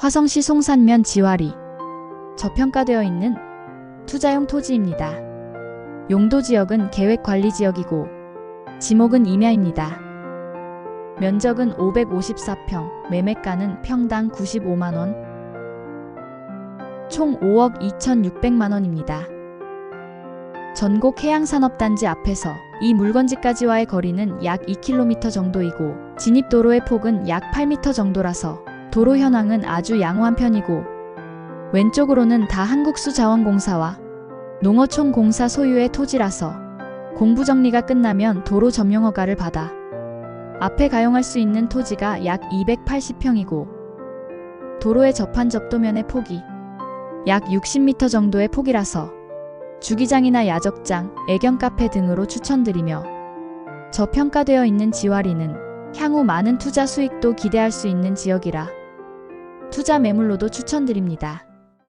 화성시 송산면 지와리 저평가되어 있는 투자용 토지입니다. 용도 지역은 계획 관리 지역이고 지목은 임야입니다. 면적은 554평, 매매가는 평당 95만 원, 총 5억 2,600만 원입니다. 전곡 해양산업단지 앞에서 이 물건지까지와의 거리는 약 2km 정도이고 진입도로의 폭은 약 8m 정도라서 도로 현황은 아주 양호한 편이고 왼쪽으로는 다 한국수자원공사와 농어촌공사 소유의 토지라서 공부 정리가 끝나면 도로 점용 허가를 받아 앞에 가용할 수 있는 토지가 약 280평이고 도로에 접한 접도면의 폭이 약 60m 정도의 폭이라서 주기장이나 야적장, 애견 카페 등으로 추천드리며 저평가되어 있는 지와리는 향후 많은 투자 수익도 기대할 수 있는 지역이라 투자 매물로도 추천드립니다.